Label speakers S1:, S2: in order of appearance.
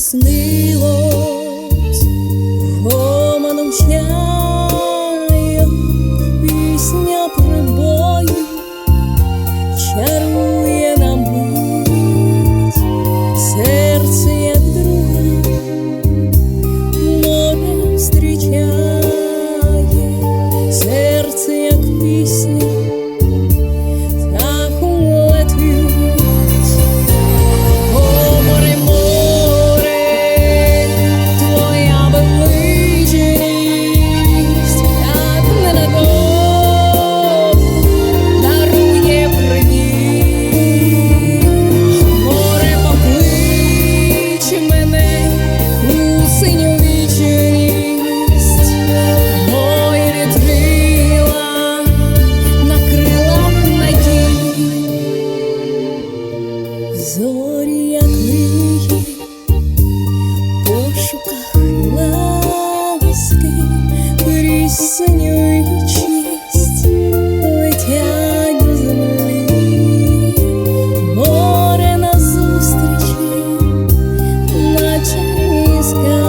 S1: наснило. зорі, як мрії, в пошуках ласки крізь і честь летять до землі, море назустрічі, наче міска.